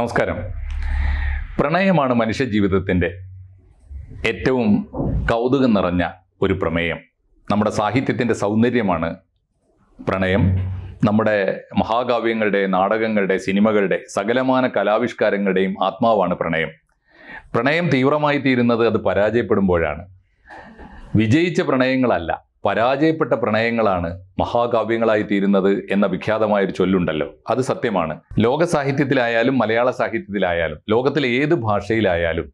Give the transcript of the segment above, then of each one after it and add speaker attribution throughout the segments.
Speaker 1: നമസ്കാരം. പ്രണയമാണ് മനുഷ്യ ജീവിതത്തിന്റെ ഏറ്റവും കൗതുകം നിറഞ്ഞ ഒരു പ്രമേയം. നമ്മുടെ സാഹിത്യത്തിന്റെ സൗന്ദര്യമാണ് പ്രണയം. നമ്മുടെ മഹാകാവ്യങ്ങളുടെ നാടകങ്ങളുടെ സിനിമകളുടെ സകലമാന കലാവിഷ്കാരങ്ങളുടെയും ആത്മാവാണ് പ്രണയം. പ്രണയം തീവ്രമായി തീരുന്നത് അത് പരാജയപ്പെടുമ്പോഴാണ്. വിജയിച്ച പ്രണയങ്ങളല്ല പരാജയപ്പെട്ട പ്രണയങ്ങളാണ് മഹാകാവ്യങ്ങളായി തീരുന്നത് എന്ന വിഖ്യാതമായ ഒരു ചൊല്ലുണ്ടല്ലോ. അത് സത്യമാണ്. ലോക സാഹിത്യത്തിലായാലും മലയാള സാഹിത്യത്തിലായാലും ലോകത്തിലെ ഏത് ഭാഷയിലായാലും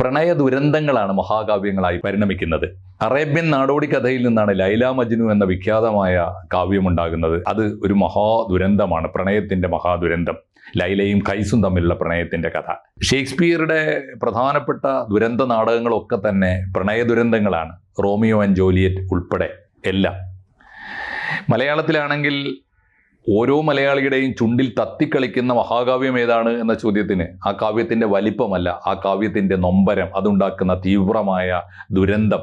Speaker 1: പ്രണയ ദുരന്തങ്ങളാണ് മഹാകാവ്യങ്ങളായി പരിണമിക്കുന്നത്. അറേബ്യൻ നാടോടി കഥയിൽ നിന്നാണ് ലൈല മജ്നു എന്ന വിഖ്യാതമായ കാവ്യമുണ്ടാകുന്നത് അത് ഒരു മഹാ ദുരന്തമാണ്. പ്രണയത്തിന്റെ മഹാദുരന്തം ലൈലയും കൈസും തമ്മിലുള്ള പ്രണയത്തിന്റെ കഥ. ഷേക്സ്പിയറുടെ പ്രധാനപ്പെട്ട ദുരന്ത നാടകങ്ങളൊക്കെ തന്നെ പ്രണയ ദുരന്തങ്ങളാണ്. റോമിയോ ആൻഡ് ജോലിയറ്റ് ഉൾപ്പെടെ എല്ലാം. മലയാളത്തിലാണെങ്കിൽ ഓരോ മലയാളിയുടെയും ചുണ്ടിൽ തത്തിക്കളിക്കുന്ന മഹാകാവ്യം ഏതാണ് എന്ന ചോദ്യത്തിന് ആ കാവ്യത്തിന്റെ വലിപ്പമല്ല ആ കാവ്യത്തിന്റെ നൊമ്പരം അതുണ്ടാക്കുന്ന തീവ്രമായ ദുരന്തം.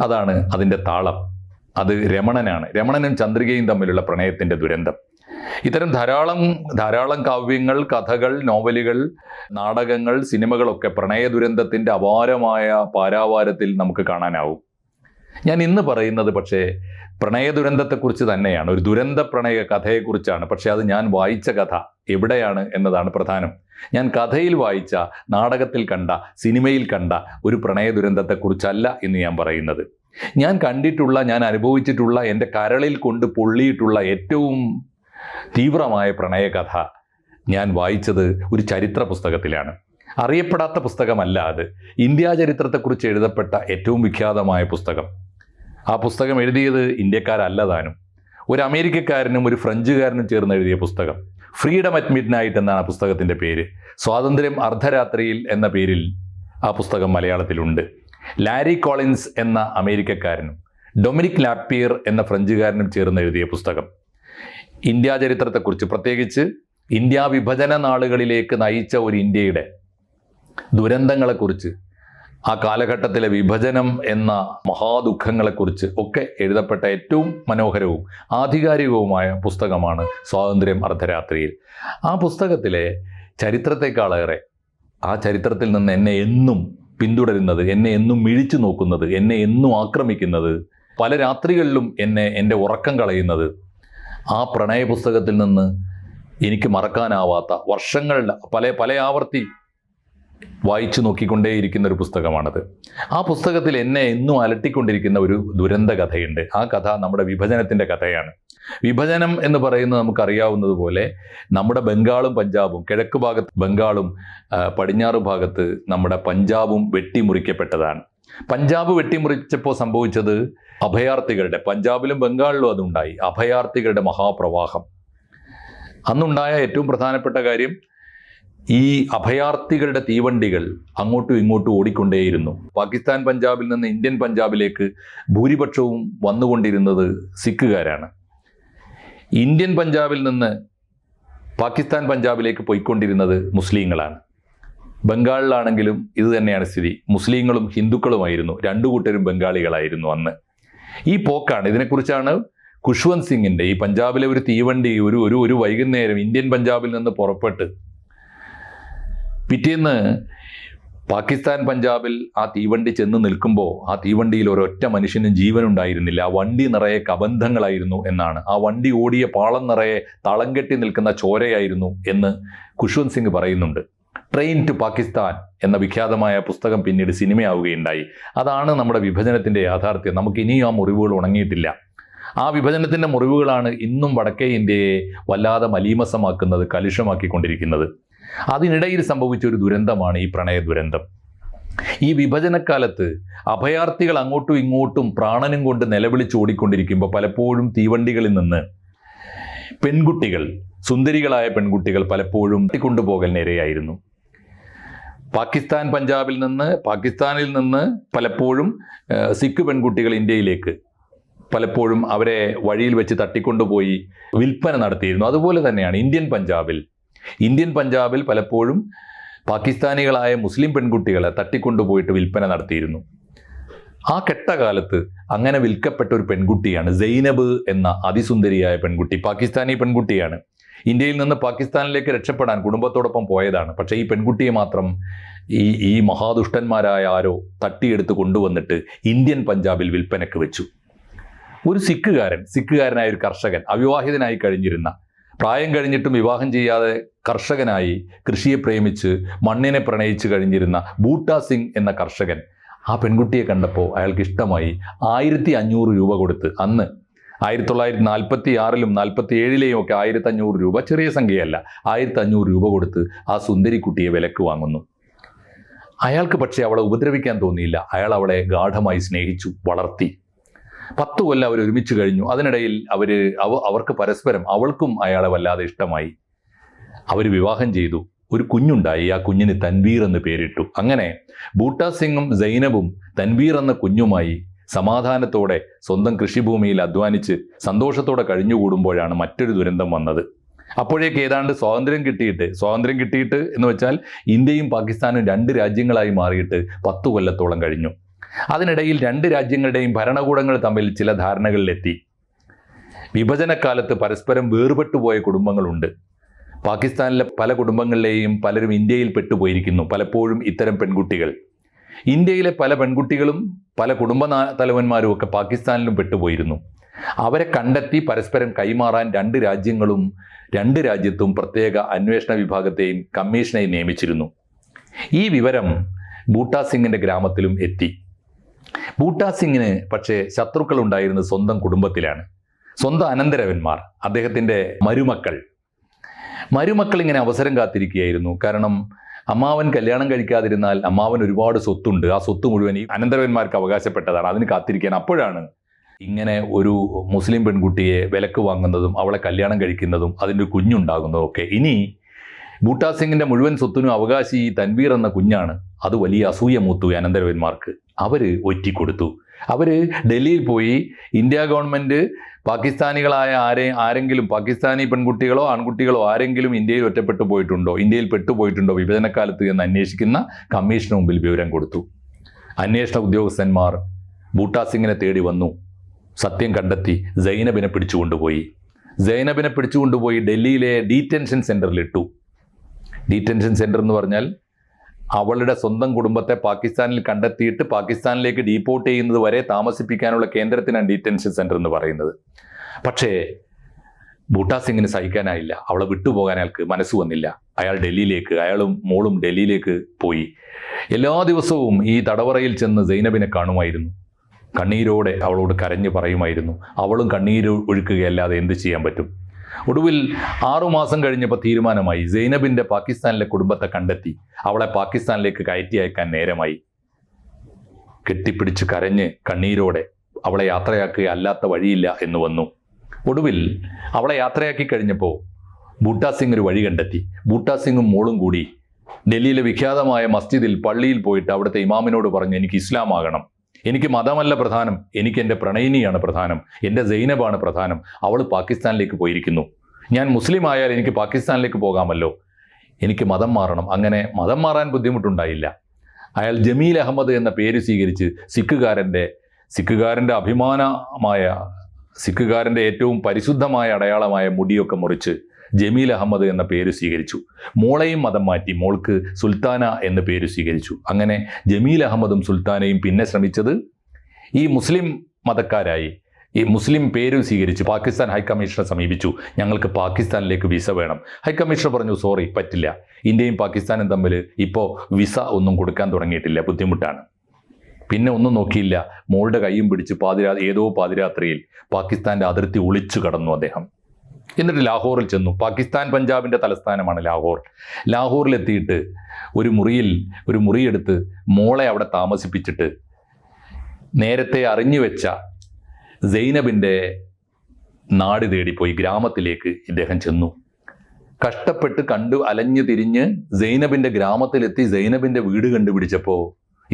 Speaker 1: അതാണ് അതിന്റെ താളം. അത് രമണനാണ്. രമണനും ചന്ദ്രികയും തമ്മിലുള്ള പ്രണയത്തിന്റെ ദുരന്തം. ഇത്തരം ധാരാളം ധാരാളം കാവ്യങ്ങൾ കഥകൾ നോവലുകൾ നാടകങ്ങൾ സിനിമകളൊക്കെ പ്രണയ ദുരന്തത്തിന്റെ അപാരമായ പാരാവാരത്തിൽ നമുക്ക് കാണാനാവും. ഞാൻ ഇന്ന് പറയുന്നത് പക്ഷേ പ്രണയ ദുരന്തത്തെക്കുറിച്ച് തന്നെയാണ്. ഒരു ദുരന്ത പ്രണയ കഥയെക്കുറിച്ചാണ്. പക്ഷേ അത് ഞാൻ വായിച്ച കഥ എവിടെയാണ് എന്നതാണ് പ്രധാനം. ഞാൻ കഥയിൽ വായിച്ച നാടകത്തിൽ കണ്ട സിനിമയിൽ കണ്ട ഒരു പ്രണയ ദുരന്തത്തെക്കുറിച്ചല്ല എന്ന് ഞാൻ പറയുന്നത്. ഞാൻ കണ്ടിട്ടുള്ള ഞാൻ അനുഭവിച്ചിട്ടുള്ള എന്റെ കരളിൽ കൊണ്ട് പൊള്ളിയിട്ടുള്ള ഏറ്റവും തീവ്രമായ പ്രണയകഥ ഞാൻ വായിച്ചത് ഒരു ചരിത്ര പുസ്തകത്തിലാണ്. അറിയപ്പെടാത്ത പുസ്തകമല്ല അത്. ഇന്ത്യാ ചരിത്രത്തെക്കുറിച്ച് എഴുതപ്പെട്ട ഏറ്റവും വിഖ്യാതമായ പുസ്തകം. ആ പുസ്തകം എഴുതിയത് ഇന്ത്യക്കാരല്ല താനും ഒരു അമേരിക്കക്കാരനും ഒരു ഫ്രഞ്ചുകാരനും ചേർന്ന് എഴുതിയ പുസ്തകം. ഫ്രീഡം അറ്റ് നൈറ്റ് എന്നാണ് ആ പുസ്തകത്തിന്റെ പേര്. സ്വാതന്ത്ര്യം അർദ്ധരാത്രിയിൽ എന്ന പേരിൽ ആ പുസ്തകം മലയാളത്തിലുണ്ട്. ലാരി കോളിൻസ് എന്ന അമേരിക്കക്കാരനും ഡൊമിനിക് ലാപ്പിയർ എന്ന ഫ്രഞ്ചുകാരനും ചേർന്ന് എഴുതിയ പുസ്തകം. ഇന്ത്യ ചരിത്രത്തെക്കുറിച്ച് പ്രത്യേകിച്ച് ഇന്ത്യ വിഭജന നാളുകളിലേക്ക് നയിച്ച ഒരു ഇന്ത്യയുടെ ദുരന്തങ്ങളെക്കുറിച്ച് ആ കാലഘട്ടത്തിലെ വിഭജനം എന്ന മഹാദുഃഖങ്ങളെക്കുറിച്ച് ഒക്കെ എഴുതപ്പെട്ട ഏറ്റവും മനോഹരവും ആധികാരികവുമായ പുസ്തകമാണ് സ്വാതന്ത്ര്യം അർദ്ധരാത്രിയിൽ. ആ പുസ്തകത്തിലെ ചരിത്രത്തെക്കാളേറെ ആ ചരിത്രത്തിൽ നിന്ന് എന്നെ എന്നും പിന്തുടരുന്നത് എന്നെ എന്നും മിഴിച്ചു നോക്കുന്നത് എന്നെ എന്നും ആക്രമിക്കുന്നത് പല രാത്രികളിലും എന്നെ എന്റെ ഉറക്കം കളയുന്നത് ആ പ്രണയ പുസ്തകത്തിൽ നിന്ന് എനിക്ക് മറക്കാനാവാത്ത വർഷങ്ങളുടെ പല പല ആവർത്തി വായിച്ചു നോക്കിക്കൊണ്ടേയിരിക്കുന്ന ഒരു പുസ്തകമാണത്. ആ പുസ്തകത്തിൽ എന്നെ എന്നും അലട്ടിക്കൊണ്ടിരിക്കുന്ന ഒരു ദുരന്ത കഥയുണ്ട്. ആ കഥ നമ്മുടെ വിഭജനത്തിന്റെ കഥയാണ്. വിഭജനം എന്ന് പറയുന്നത് നമുക്കറിയാവുന്നതുപോലെ നമ്മുടെ ബംഗാളും പഞ്ചാബും കിഴക്ക് ഭാഗത്ത് ബംഗാളും പടിഞ്ഞാറ് ഭാഗത്ത് നമ്മുടെ പഞ്ചാബും വെട്ടിമുറിക്കപ്പെട്ടതാണ്. പഞ്ചാബ് വെട്ടിമുറിച്ചപ്പോൾ സംഭവിച്ചത് അഭയാർത്ഥികളുടെ പഞ്ചാബിലും ബംഗാളിലും അതുണ്ടായി. അഭയാർത്ഥികളുടെ മഹാപ്രവാഹം. അന്നുണ്ടായ ഏറ്റവും പ്രധാനപ്പെട്ട കാര്യം ഈ അഭയാർത്ഥികളുടെ തീവണ്ടികൾ അങ്ങോട്ടും ഇങ്ങോട്ടും ഓടിക്കൊണ്ടേയിരുന്നു. പാകിസ്ഥാൻ പഞ്ചാബിൽ നിന്ന് ഇന്ത്യൻ പഞ്ചാബിലേക്ക് ഭൂരിപക്ഷവും വന്നുകൊണ്ടിരുന്നത് സിഖുകാരാണ്. ഇന്ത്യൻ പഞ്ചാബിൽ നിന്ന് പാകിസ്ഥാൻ പഞ്ചാബിലേക്ക് പോയിക്കൊണ്ടിരുന്നത് മുസ്ലിങ്ങളാണ്. ബംഗാളിലാണെങ്കിലും ഇത് തന്നെയാണ് സ്ഥിതി. മുസ്ലിങ്ങളും ഹിന്ദുക്കളുമായിരുന്നു. രണ്ടു കൂട്ടരും ബംഗാളികളായിരുന്നു അന്ന്. ഈ പോക്കാണ്. ഇതിനെക്കുറിച്ചാണ് ഖുഷ്വന്ത് സിംഗിന്റെ ഈ പഞ്ചാബിലെ ഒരു തീവണ്ടി ഒരു ഒരു ഒരു വൈകുന്നേരം ഇന്ത്യൻ പഞ്ചാബിൽ നിന്ന് പുറപ്പെട്ട് പിറ്റേന്ന് പാകിസ്ഥാൻ പഞ്ചാബിൽ ആ തീവണ്ടി ചെന്ന് നിൽക്കുമ്പോൾ ആ തീവണ്ടിയിൽ ഒരൊറ്റ മനുഷ്യനും ജീവനുണ്ടായിരുന്നില്ല. ആ വണ്ടി നിറയെ കബന്ധങ്ങളായിരുന്നു എന്നാണ്. ആ വണ്ടി ഓടിയ പാളം നിറയെ തളം കെട്ടി നിൽക്കുന്ന ചോരയായിരുന്നു എന്ന് ഖുഷ്വന്ത് സിംഗ് പറയുന്നുണ്ട്. ട്രെയിൻ ടു പാകിസ്ഥാൻ എന്ന വിഖ്യാതമായ പുസ്തകം പിന്നീട് സിനിമയാവുകയുണ്ടായി. അതാണ് നമ്മുടെ വിഭജനത്തിന്റെ യാഥാർത്ഥ്യം. നമുക്ക് ഇനിയും ആ മുറിവുകൾ ഉണങ്ങിയിട്ടില്ല. ആ വിഭജനത്തിന്റെ മുറിവുകളാണ് ഇന്നും വടക്കേ ഇന്ത്യയെ വല്ലാതെ മലീമസമാക്കുന്നത് കലുഷമാക്കിക്കൊണ്ടിരിക്കുന്നത്. അതിനിടയിൽ സംഭവിച്ച ഒരു ദുരന്തമാണ് ഈ പ്രണയ ദുരന്തം. ഈ വിഭജനക്കാലത്ത് അഭയാർത്ഥികൾ അങ്ങോട്ടും ഇങ്ങോട്ടും പ്രാണനും കൊണ്ട് നിലവിളിച്ച് ഓടിക്കൊണ്ടിരിക്കുമ്പോൾ പലപ്പോഴും തീവണ്ടികളിൽ നിന്ന് പെൺകുട്ടികൾ സുന്ദരികളായ പെൺകുട്ടികൾ പലപ്പോഴും കൊണ്ടുപോകൽ നേരെയായിരുന്നു. പാകിസ്ഥാൻ പഞ്ചാബിൽ നിന്ന് പാകിസ്ഥാനിൽ നിന്ന് പലപ്പോഴും സിഖ് പെൺകുട്ടികൾ ഇന്ത്യയിലേക്ക് പലപ്പോഴും അവരെ വഴിയിൽ വെച്ച് തട്ടിക്കൊണ്ടുപോയി വിൽപ്പന നടത്തിയിരുന്നു. അതുപോലെ തന്നെയാണ് ഇന്ത്യൻ പഞ്ചാബിൽ. ഇന്ത്യൻ പഞ്ചാബിൽ പലപ്പോഴും പാകിസ്ഥാനികളായ മുസ്ലിം പെൺകുട്ടികളെ തട്ടിക്കൊണ്ടുപോയിട്ട് വിൽപ്പന നടത്തിയിരുന്നു. ആ കെട്ടകാലത്ത് അങ്ങനെ വിൽക്കപ്പെട്ട ഒരു പെൺകുട്ടിയാണ് സൈനബ് എന്ന അതിസുന്ദരിയായ പെൺകുട്ടി പാകിസ്ഥാനി പെൺകുട്ടിയാണ്. ഇന്ത്യയിൽ നിന്ന് പാകിസ്ഥാനിലേക്ക് രക്ഷപ്പെടാൻ കുടുംബത്തോടൊപ്പം പോയതാണ്. പക്ഷേ ഈ പെൺകുട്ടിയെ മാത്രം ഈ ഈ മഹാദുഷ്ടന്മാരായ ആരോ തട്ടിയെടുത്ത് കൊണ്ടുവന്നിട്ട് ഇന്ത്യൻ പഞ്ചാബിൽ വിൽപ്പനയ്ക്ക് വെച്ചു. ഒരു സിഖുകാരൻ സിഖുകാരനായ ഒരു കർഷകൻ അവിവാഹിതനായി കഴിഞ്ഞിരുന്ന പ്രായം കഴിഞ്ഞിട്ടും വിവാഹം ചെയ്യാതെ കർഷകനായി കൃഷിയെ പ്രേമിച്ച് മണ്ണിനെ പ്രണയിച്ച് കഴിഞ്ഞിരുന്ന ബൂട്ടാ സിംഗ് എന്ന കർഷകൻ ആ പെൺകുട്ടിയെ കണ്ടപ്പോൾ അയാൾക്ക് ഇഷ്ടമായി ആയിരത്തി അഞ്ഞൂറ് രൂപ കൊടുത്ത് അന്ന് ആയിരത്തി തൊള്ളായിരത്തി നാൽപ്പത്തി ആറിലും നാൽപ്പത്തി ഏഴിലെയും ഒക്കെ ആയിരത്തി അഞ്ഞൂറ് രൂപ ചെറിയ സംഖ്യയല്ല. ആയിരത്തി അഞ്ഞൂറ് രൂപ കൊടുത്ത് ആ സുന്ദരിക്കുട്ടിയെ വിലക്ക് വാങ്ങുന്നു. അയാൾക്ക് പക്ഷേ അവളെ ഉപദ്രവിക്കാൻ തോന്നിയില്ല. അയാൾ അവളെ ഗാഠമായി സ്നേഹിച്ചു വളർത്തി. പത്ത് കൊല്ലം അവർ ഒരുമിച്ച് കഴിഞ്ഞു. അതിനിടയിൽ അവർ അവ അവർക്ക് പരസ്പരം അവൾക്കും അയാളെ വല്ലാതെ ഇഷ്ടമായി. അവർ വിവാഹം ചെയ്തു. ഒരു കുഞ്ഞുണ്ടായി. ആ കുഞ്ഞിന് തൻവീർ എന്ന് പേരിട്ടു. അങ്ങനെ ബൂട്ടാ സിംഗും സൈനബും തൻവീർ എന്ന കുഞ്ഞുമായി സമാധാനത്തോടെ സ്വന്തം കൃഷിഭൂമിയിൽ അധ്വാനിച്ച് സന്തോഷത്തോടെ കഴിഞ്ഞുകൂടുമ്പോഴാണ് മറ്റൊരു ദുരന്തം വന്നത്. അപ്പോഴേക്ക് ഏതാണ്ട് സ്വാതന്ത്ര്യം കിട്ടിയിട്ട് സ്വാതന്ത്ര്യം കിട്ടിയിട്ട് എന്ന് വെച്ചാൽ ഇന്ത്യയും പാകിസ്ഥാനും രണ്ട് രാജ്യങ്ങളായി മാറിയിട്ട് പത്തു കൊല്ലത്തോളം കഴിഞ്ഞു. അതിനിടയിൽ രണ്ട് രാജ്യങ്ങളുടെയും ഭരണകൂടങ്ങൾ തമ്മിൽ ചില ധാരണകളിലെത്തി. വിഭജനക്കാലത്ത് പരസ്പരം വേർപെട്ടു പോയ കുടുംബങ്ങളുണ്ട്. പാകിസ്ഥാനിലെ പല കുടുംബങ്ങളിലെയും പലരും ഇന്ത്യയിൽ പെട്ടുപോയിരിക്കുന്നു. പലപ്പോഴും ഇത്തരം പെൺകുട്ടികൾ. ഇന്ത്യയിലെ പല പെൺകുട്ടികളും പല കുടുംബ തലവന്മാരും ഒക്കെ പാകിസ്ഥാനിലും പെട്ടുപോയിരുന്നു. അവരെ കണ്ടെത്തി പരസ്പരം കൈമാറാൻ രണ്ട് രാജ്യങ്ങളും രണ്ട് രാജ്യത്തും പ്രത്യേക അന്വേഷണ വിഭാഗത്തെയും കമ്മീഷനെയും നിയമിച്ചിരുന്നു. ഈ വിവരം ബൂട്ടാ സിംഗിന്റെ ഗ്രാമത്തിലും എത്തി. ബൂട്ടാ സിംഗിന് പക്ഷേ ശത്രുക്കൾ ഉണ്ടായിരുന്നത് സ്വന്തം കുടുംബത്തിലാണ്. സ്വന്തം അനന്തരവന്മാർ അദ്ദേഹത്തിന്റെ മരുമക്കൾ. മരുമക്കൾ ഇങ്ങനെ അവസരം കാത്തിരിക്കുകയായിരുന്നു. കാരണം അമ്മാവൻ കല്യാണം കഴിക്കാതിരുന്നാൽ അമ്മാവൻ ഒരുപാട് സ്വത്തുണ്ട്. ആ സ്വത്ത് മുഴുവൻ ഈ അനന്തരവന്മാർക്ക് അവകാശപ്പെട്ടതാണ്. അതിന് കാത്തിരിക്കാൻ അപ്പോഴാണ് ഇങ്ങനെ ഒരു മുസ്ലിം പെൺകുട്ടിയെ വിലക്ക് വാങ്ങുന്നതും അവളെ കല്യാണം കഴിക്കുന്നതും അതിന്റെ കുഞ്ഞുണ്ടാകുന്നതും ഒക്കെ. ഇനി ബൂട്ടാ സിംഗിന്റെ മുഴുവൻ സ്വത്തിനും അവകാശി തൻവീർ എന്ന കുഞ്ഞാണ്. അത് വലിയ അസൂയ മൂത്തു അനന്തരവന്മാർക്ക്. അവർ ഒറ്റിക്കൊടുത്തു. അവർ ഡൽഹിയിൽ പോയി ഇന്ത്യ ഗവൺമെന്റ് പാകിസ്ഥാനികളായ ആരെ ആരെങ്കിലും പാകിസ്ഥാനി പെൺകുട്ടികളോ ആൺകുട്ടികളോ ആരെങ്കിലും ഇന്ത്യയിൽ ഒറ്റപ്പെട്ടു പോയിട്ടുണ്ടോ ഇന്ത്യയിൽ പെട്ടുപോയിട്ടുണ്ടോ വിഭജനകാലത്ത് എന്ന് അന്വേഷിക്കുന്ന കമ്മീഷന് മുമ്പിൽ വിവരം കൊടുത്തു. അന്വേഷണ ഉദ്യോഗസ്ഥന്മാർ ബൂട്ടാ സിംഗിനെ തേടി വന്നു. സത്യം കണ്ടെത്തി സൈനബിനെ പിടിച്ചുകൊണ്ടുപോയി. സൈനബിനെ പിടിച്ചുകൊണ്ടുപോയി ഡൽഹിയിലെ ഡീറ്റൻഷൻ സെന്ററിലിട്ടു ഡീറ്റൻഷൻ സെന്റർ എന്ന് പറഞ്ഞാൽ അവളുടെ സ്വന്തം കുടുംബത്തെ പാകിസ്ഥാനിൽ കണ്ടെത്തിയിട്ട് പാകിസ്ഥാനിലേക്ക് ഡീപ്പോർട്ട് ചെയ്യുന്നത് വരെ താമസിപ്പിക്കാനുള്ള കേന്ദ്രത്തിനാണ് ഡീറ്റൻഷൻ സെന്റർ എന്ന് പറയുന്നത്. പക്ഷേ ബൂട്ടാ സിംഗിന് സഹിക്കാനായില്ല. അവളെ വിട്ടുപോകാൻ അയാൾക്ക് മനസ്സ് വന്നില്ല. അയാൾ ഡൽഹിയിലേക്ക് അയാളും മോളും ഡൽഹിയിലേക്ക് പോയി. എല്ലാ ദിവസവും ഈ തടവറയിൽ ചെന്ന് സൈനബിനെ കാണുമായിരുന്നു. കണ്ണീരോടെ അവളോട് കരഞ്ഞു പറയുമായിരുന്നു. അവളും കണ്ണീര് ഒഴുക്കുകയല്ലാതെ എന്ത് ചെയ്യാൻ പറ്റും? ഒടുവിൽ ആറുമാസം കഴിഞ്ഞപ്പോൾ തീരുമാനമായി. സൈനബിന്റെ പാകിസ്ഥാനിലെ കുടുംബത്തെ കണ്ടെത്തി. അവളെ പാകിസ്ഥാനിലേക്ക് കയറ്റി അയക്കാൻ നേരമായി. കെട്ടിപ്പിടിച്ച് കരഞ്ഞ് കണ്ണീരോടെ അവളെ യാത്രയാക്കുക അല്ലാത്ത വഴിയില്ല എന്ന് വന്നു. ഒടുവിൽ അവളെ യാത്രയാക്കി കഴിഞ്ഞപ്പോൾ ബൂട്ടാ സിംഗ് ഒരു വഴി കണ്ടെത്തി. ബൂട്ടാ സിംഗും മോളും കൂടി ഡൽഹിയിലെ വിഖ്യാതമായ മസ്ജിദിൽ പള്ളിയിൽ പോയിട്ട് അവിടുത്തെ ഇമാമിനോട് പറഞ്ഞു എനിക്ക് ഇസ്ലാം ആകണം. എനിക്ക് മതമല്ല പ്രധാനം എനിക്ക് എന്റെ പ്രണയിനിയാണ് പ്രധാനം എന്റെ സൈനബാണ് പ്രധാനം. അവൾ പാകിസ്ഥാനിലേക്ക് പോയിരിക്കുന്നു. ഞാൻ മുസ്ലിം ആയാൽ എനിക്ക് പാകിസ്ഥാനിലേക്ക് പോകാമല്ലോ. എനിക്ക് മതം മാറണം. അങ്ങനെ മതം മാറാൻ ബുദ്ധിമുട്ടുണ്ടായില്ല. അയാൾ ജമീൽ അഹമ്മദ് എന്ന പേര് സ്വീകരിച്ച് സിഖുകാരന്റെ സിഖുകാരന്റെ അഭിമാനമായ സിഖുകാരന്റെ ഏറ്റവും പരിശുദ്ധമായ അടയാളമായ മുടിയൊക്കെ മുറിച്ച് ജമീൽ അഹമ്മദ് എന്ന പേര് സ്വീകരിച്ചു. മോളെയും മതം മാറ്റി മോൾക്ക് സുൽത്താന എന്ന പേര് സ്വീകരിച്ചു. അങ്ങനെ ജമീൽ അഹമ്മദും സുൽത്താനയും പിന്നെ ശ്രമിച്ചത് ഈ മുസ്ലിം മതക്കാരായി. ഈ മുസ്ലിം പേരും സ്വീകരിച്ച്. പാകിസ്ഥാൻ ഹൈക്കമ്മീഷണറെ സമീപിച്ചു. ഞങ്ങൾക്ക് പാകിസ്ഥാനിലേക്ക് വിസ വേണം. ഹൈക്കമ്മീഷണർ പറഞ്ഞു സോറി പറ്റില്ല. ഇന്ത്യയും പാകിസ്ഥാനും തമ്മിൽ ഇപ്പോൾ വിസ ഒന്നും കൊടുക്കാൻ തുടങ്ങിയിട്ടില്ല. ബുദ്ധിമുട്ടാണ്. പിന്നെ ഒന്നും നോക്കിയില്ല. മോളുടെ കൈയും പിടിച്ച് പാതിരാ ഏതോ പാതിരാത്രിയിൽ പാകിസ്ഥാന്റെ അതിർത്തി ഒളിച്ചു കടന്നു അദ്ദേഹം. എന്നിട്ട് ലാഹോറിൽ ചെന്നു. പാകിസ്ഥാൻ പഞ്ചാബിന്റെ തലസ്ഥാനമാണ് ലാഹോർ. ലാഹോറിലെത്തിയിട്ട് ഒരു മുറിയിൽ ഒരു മുറിയെടുത്ത് മോളെ അവിടെ താമസിപ്പിച്ചിട്ട് നേരത്തെ അറിഞ്ഞു വെച്ച സൈനബിന്റെ നാട് തേടിപ്പോയി. ഗ്രാമത്തിലേക്ക് ഇദ്ദേഹം ചെന്നു. കഷ്ടപ്പെട്ട് കണ്ടു അലഞ്ഞു തിരിഞ്ഞ് സൈനബിന്റെ ഗ്രാമത്തിലെത്തി സൈനബിന്റെ വീട് കണ്ടുപിടിച്ചപ്പോൾ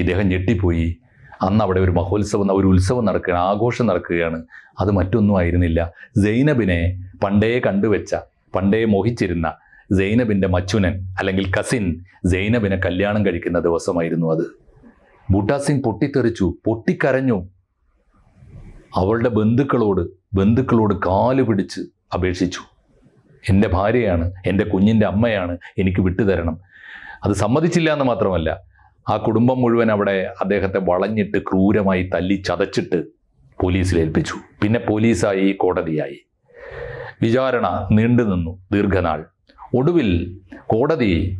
Speaker 1: ഇദ്ദേഹം ഞെട്ടിപ്പോയി. അന്ന് അവിടെ ഒരു മഹോത്സവം ഒരു ഉത്സവം നടക്കുകയാണ് ആഘോഷം നടക്കുകയാണ്. അത് മറ്റൊന്നും ആയിരുന്നില്ല. സൈനബിനെ പണ്ടേ കണ്ടുവെച്ച പണ്ടേ മോഹിച്ചിരുന്ന സൈനബിന്റെ മച്ചുനൻ അല്ലെങ്കിൽ കസിൻ സൈനബിനെ കല്യാണം കഴിക്കുന്ന ദിവസമായിരുന്നു അത്. ബൂട്ടാസിംഗ് പൊട്ടിത്തെറിച്ചു പൊട്ടിക്കരഞ്ഞു. അവളുടെ ബന്ധുക്കളോട് ബന്ധുക്കളോട് കാൽ പിടിച്ച് അപേക്ഷിച്ചു. എന്റെ ഭാര്യയാണ് എന്റെ കുഞ്ഞിന്റെ അമ്മയാണ് എനിക്ക് വിട്ടുതരണം. അത് സമ്മതിച്ചില്ല എന്ന് മാത്രമല്ല ആ കുടുംബം മുഴുവൻ അവിടെ അദ്ദേഹത്തെ വളഞ്ഞിട്ട് ക്രൂരമായി തല്ലി ചതച്ചിട്ട് പോലീസിൽ ഏൽപ്പിച്ചു. പിന്നെ പോലീസായി കോടതിയായി. വിചാരണ നീണ്ടു നിന്നു ദീർഘനാൾ. ഒടുവിൽ കോടതി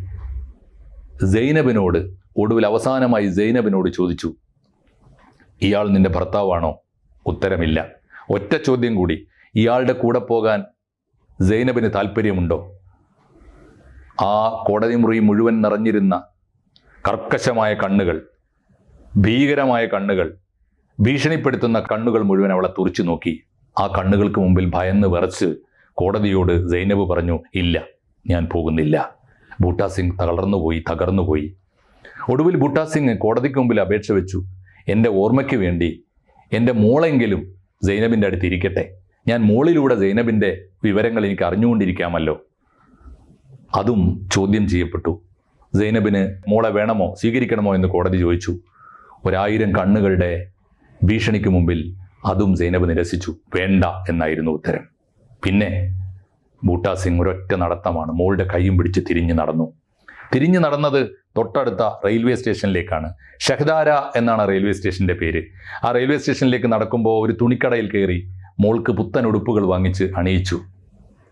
Speaker 1: സൈനബിനോട് ഒടുവിൽ അവസാനമായി സൈനബിനോട് ചോദിച്ചു ഇയാൾ നിന്റെ ഭർത്താവാണോ? ഉത്തരമില്ല. ഒറ്റ ചോദ്യം കൂടി ഇയാളുടെ കൂടെ പോകാൻ സൈനബിന് താല്പര്യമുണ്ടോ ആ കോടതി മുറി മുഴുവൻ നിറഞ്ഞിരുന്ന കർക്കശമായ കണ്ണുകൾ ഭീകരമായ കണ്ണുകൾ ഭീഷണിപ്പെടുത്തുന്ന കണ്ണുകൾ മുഴുവൻ അവളെ തുറച്ചു നോക്കി. ആ കണ്ണുകൾക്ക് മുമ്പിൽ ഭയന്ന് വിറച്ച് കോടതിയോട് സൈനബ് പറഞ്ഞു ഇല്ല ഞാൻ പോകുന്നില്ല. ബൂട്ടാ സിംഗ് തളർന്നുപോയി തകർന്നുപോയി ഒടുവിൽ ബൂട്ടാ സിംഗ് കോടതിക്ക് മുമ്പിൽ അപേക്ഷ വെച്ചു എന്റെ ഓർമ്മയ്ക്ക് വേണ്ടി എന്റെ മോളെങ്കിലും സൈനബിന്റെ അടുത്ത് ഇരിക്കട്ടെ. ഞാൻ മോളിലൂടെ സൈനബിന്റെ വിവരങ്ങൾ എനിക്ക് അറിഞ്ഞുകൊണ്ടിരിക്കാമല്ലോ. അതും ചോദ്യം ചെയ്യപ്പെട്ടു. സൈനബിന് മോളെ വേണമോ സ്വീകരിക്കണമോ എന്ന് കോടതി ചോദിച്ചു. ഒരായിരം കണ്ണുകളുടെ ഭീഷണിക്ക് മുമ്പിൽ അതും സൈനബ് നിരസിച്ചു. വേണ്ട എന്നായിരുന്നു ഉത്തരം. പിന്നെ ബൂട്ടാ സിംഗ് ഒരൊറ്റ നടത്തമാണ്. മോളുടെ കൈയും പിടിച്ച് തിരിഞ്ഞു നടന്നു. തിരിഞ്ഞു നടന്നത് തൊട്ടടുത്ത റെയിൽവേ സ്റ്റേഷനിലേക്കാണ്. ഷഹദാര എന്നാണ് റെയിൽവേ സ്റ്റേഷന്റെ പേര്. ആ റെയിൽവേ സ്റ്റേഷനിലേക്ക് നടക്കുമ്പോൾ ഒരു തുണിക്കടയിൽ കയറി മോൾക്ക് പുത്തൻ ഉടുപ്പുകൾ വാങ്ങിച്ച് അണിയിച്ചു.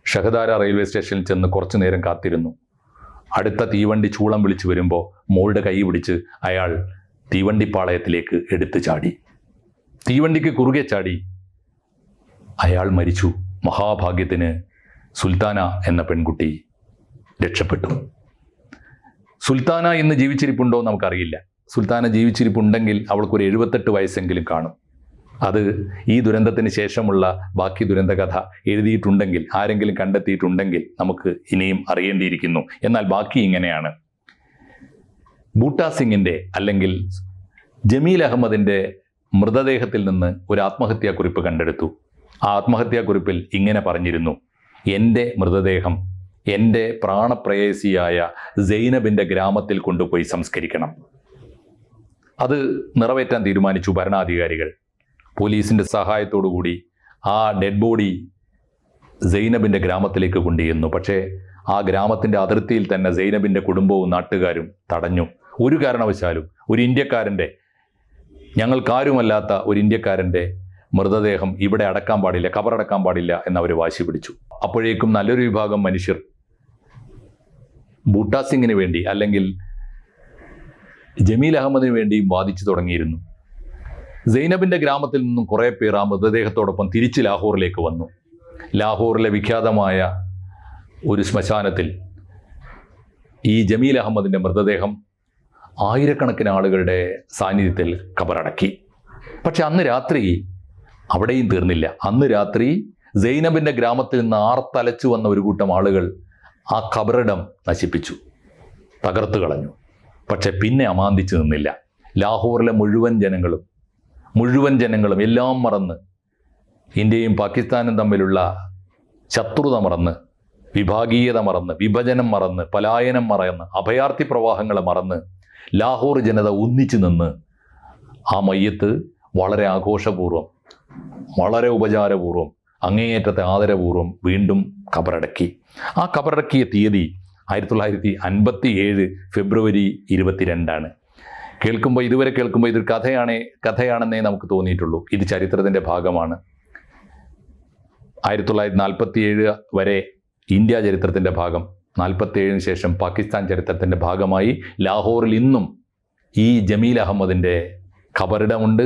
Speaker 1: ഷഹദാര റെയിൽവേ സ്റ്റേഷനിൽ ചെന്ന് കുറച്ചു നേരം കാത്തിരുന്നു. അടുത്ത തീവണ്ടി ചൂളം വിളിച്ചു വരുമ്പോൾ മോളുടെ കൈ പിടിച്ച് അയാൾ തീവണ്ടിപ്പാളയത്തിലേക്ക് എടുത്തു ചാടി. തീവണ്ടിക്ക് കുറുകെ ചാടി. അയാൾ മരിച്ചു. മഹാഭാഗ്യത്തിന് സുൽത്താന എന്ന പെൺകുട്ടി രക്ഷപ്പെട്ടു. സുൽത്താന ഇന്ന് ജീവിച്ചിരിപ്പുണ്ടോ നമുക്കറിയില്ല. സുൽത്താന ജീവിച്ചിരിപ്പുണ്ടെങ്കിൽ അവൾക്കൊരു എഴുപത്തെട്ട് വയസ്സെങ്കിലും കാണും. അത് ഈ ദുരന്തത്തിന് ശേഷമുള്ള ബാക്കി ദുരന്ത കഥ എഴുതിയിട്ടുണ്ടെങ്കിൽ ആരെങ്കിലും കണ്ടെത്തിയിട്ടുണ്ടെങ്കിൽ നമുക്ക് ഇനിയും അറിയേണ്ടിയിരിക്കുന്നു. എന്നാൽ ബാക്കി ഇങ്ങനെയാണ്. ബൂട്ടാ സിംഗിന്റെ അല്ലെങ്കിൽ ജമീൽ അഹമ്മദിന്റെ മൃതദേഹത്തിൽ നിന്ന് ഒരു ആത്മഹത്യാക്കുറിപ്പ് കണ്ടെടുത്തു. ആ ആത്മഹത്യാക്കുറിപ്പിൽ ഇങ്ങനെ പറഞ്ഞിരുന്നു. എന്റെ മൃതദേഹം എന്റെ പ്രാണപ്രേയസിയായ സൈനബിന്റെ ഗ്രാമത്തിൽ കൊണ്ടുപോയി സംസ്കരിക്കണം. അത് നിറവേറ്റാൻ തീരുമാനിച്ചു ഭരണാധികാരികൾ. പോലീസിന്റെ സഹായത്തോടുകൂടി ആ ഡെഡ് ബോഡി സൈനബിന്റെ ഗ്രാമത്തിലേക്ക് കൊണ്ടുചെന്നു. പക്ഷേ ആ ഗ്രാമത്തിന്റെ അതിർത്തിയിൽ തന്നെ സൈനബിന്റെ കുടുംബവും നാട്ടുകാരും തടഞ്ഞു. ഒരു കാരണവശാലും ഒരു ഇന്ത്യക്കാരന്റെ ഞങ്ങൾക്കാരുമല്ലാത്ത ഒരു ഇന്ത്യക്കാരന്റെ മൃതദേഹം ഇവിടെ അടക്കാൻ പാടില്ല കബറടക്കാൻ പാടില്ല എന്നവർ വാശി പിടിച്ചു. അപ്പോഴേക്കും നല്ലൊരു വിഭാഗം മനുഷ്യർ ബൂട്ടാ സിംഗിന് വേണ്ടി അല്ലെങ്കിൽ ജമീൽ അഹമ്മദിന് വേണ്ടിയും വാദിച്ചു തുടങ്ങിയിരുന്നു. സൈനബിന്റെ ഗ്രാമത്തിൽ നിന്നും കുറേ പേർ ആ മൃതദേഹത്തോടൊപ്പം തിരിച്ച് ലാഹോറിലേക്ക് വന്നു. ലാഹോറിലെ വിഖ്യാതമായ ഒരു ശ്മശാനത്തിൽ ഈ ജമീൽ അഹമ്മദിന്റെ മൃതദേഹം ആയിരക്കണക്കിന് ആളുകളുടെ സാന്നിധ്യത്തിൽ കബറടക്കി. പക്ഷെ അന്ന് രാത്രി അവിടെയും തീർന്നില്ല. അന്ന് രാത്രി സൈനബിന്റെ ഗ്രാമത്തിൽ നിന്ന് ആർത്തലച്ചു വന്ന ഒരു കൂട്ടം ആളുകൾ ആ കബറിടം നശിപ്പിച്ചു. തകർത്തു കളഞ്ഞു. പക്ഷെ പിന്നെ അമാന്തിച്ചു നിന്നില്ല. ലാഹോറിലെ മുഴുവൻ ജനങ്ങളും മുഴുവൻ ജനങ്ങളും എല്ലാം മറന്ന് ഇന്ത്യയും പാകിസ്ഥാനും തമ്മിലുള്ള ശത്രുത മറന്ന് വിഭാഗീയത മറന്ന് വിഭജനം മറന്ന് പലായനം മറന്ന് അഭയാർത്ഥി പ്രവാഹങ്ങളെ മറന്ന് ലാഹോർ ജനത ഒന്നിച്ചു നിന്ന് ആ മയ്യത്ത് വളരെ ആഘോഷപൂർവം വളരെ ഉപചാരപൂർവം അങ്ങേയറ്റത്തെ ആദരപൂർവം വീണ്ടും കബറടക്കി. ആ കബറടക്കിയ തീയതി ആയിരത്തി തൊള്ളായിരത്തി അൻപത്തി ഏഴ് ഫെബ്രുവരി ഇരുപത്തിരണ്ടാണ്. കേൾക്കുമ്പോൾ ഇതുവരെ കേൾക്കുമ്പോൾ ഇതൊരു കഥയാണ് കഥയാണെന്നേ നമുക്ക് തോന്നിയിട്ടുള്ളൂ. ഇത് ചരിത്രത്തിന്റെ ഭാഗമാണ്. ആയിരത്തി തൊള്ളായിരത്തി നാൽപ്പത്തി ഏഴ് വരെ ഇന്ത്യ ചരിത്രത്തിന്റെ ഭാഗം നാൽപ്പത്തി ഏഴിന് ശേഷം പാകിസ്ഥാൻ ചരിത്രത്തിന്റെ ഭാഗമായി ലാഹോറിൽ ഇന്നും ഈ ജമീൽ അഹമ്മദിന്റെ ഖബറിടമുണ്ട്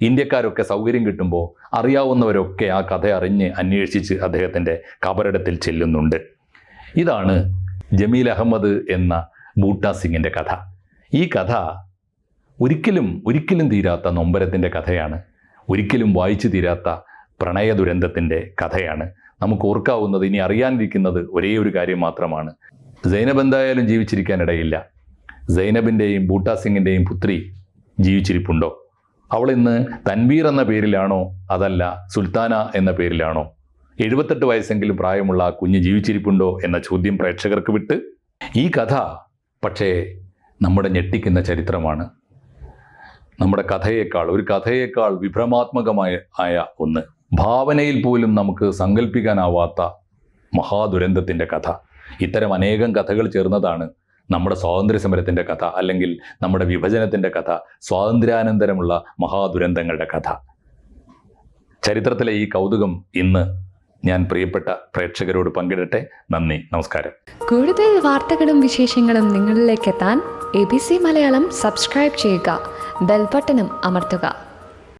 Speaker 1: ഇന്ത്യക്കാരൊക്കെ സൗകര്യം കിട്ടുമ്പോൾ അറിയാവുന്നവരൊക്കെ ആ കഥ അറിഞ്ഞ് അന്വേഷിച്ച് അദ്ദേഹത്തിന്റെ ഖബറിടത്തിൽ ചെല്ലുന്നുണ്ട്. ഇതാണ് ജമീൽ അഹമ്മദ് എന്ന ബൂട്ടാ സിംഗിന്റെ കഥ. ഈ കഥ ഒരിക്കലും ഒരിക്കലും തീരാത്ത നൊമ്പരത്തിന്റെ കഥയാണ്. ഒരിക്കലും വായിച്ചു തീരാത്ത പ്രണയ ദുരന്തത്തിന്റെ കഥയാണ്. നമുക്ക് ഓർക്കാവുന്നത് ഇനി അറിയാനിരിക്കുന്നത് ഒരേ ഒരു കാര്യം മാത്രമാണ്. സൈനബ് എന്തായാലും ജീവിച്ചിരിക്കാനിടയില്ല. സൈനബിന്റെയും ബൂട്ടാ സിംഗിന്റെയും പുത്രി ജീവിച്ചിരിപ്പുണ്ടോ? അവൾ ഇന്ന് തൻവീർ എന്ന പേരിലാണോ? അതല്ല സുൽത്താന എന്ന പേരിലാണോ? എഴുപത്തെട്ട് വയസ്സെങ്കിലും പ്രായമുള്ള ആ കുഞ്ഞ് ജീവിച്ചിരിപ്പുണ്ടോ എന്ന ചോദ്യം പ്രേക്ഷകർക്ക് വിട്ട് ഈ കഥ പക്ഷേ നമ്മുടെ ഞെട്ടിക്കുന്ന ചരിത്രമാണ്. നമ്മുടെ കഥയേക്കാൾ ഒരു കഥയേക്കാൾ വിഭ്രമാത്മകമായ ആയ ഒന്ന്. ഭാവനയിൽ പോലും നമുക്ക് സങ്കല്പിക്കാനാവാത്ത മഹാദുരന്തത്തിന്റെ കഥ. ഇത്തരം അനേകം കഥകൾ ചേർന്നതാണ് നമ്മുടെ സ്വാതന്ത്ര്യ സമരത്തിന്റെ കഥ അല്ലെങ്കിൽ നമ്മുടെ വിഭജനത്തിന്റെ കഥ സ്വാതന്ത്ര്യാനന്തരമുള്ള മഹാദുരന്തങ്ങളുടെ കഥ. ചരിത്രത്തിലെ ഈ കൗതുകം ഇന്ന് ഞാൻ പ്രിയപ്പെട്ട പ്രേക്ഷകരോട് പങ്കിടട്ടെ. നന്ദി നമസ്കാരം.
Speaker 2: കൂടുതൽ വാർത്തകളും വിശേഷങ്ങളും നിങ്ങളിലേക്ക് എത്താൻ A B C Malayalam subscribe ചെയ്യുക. ബെൽബട്ടനും അമർത്തുക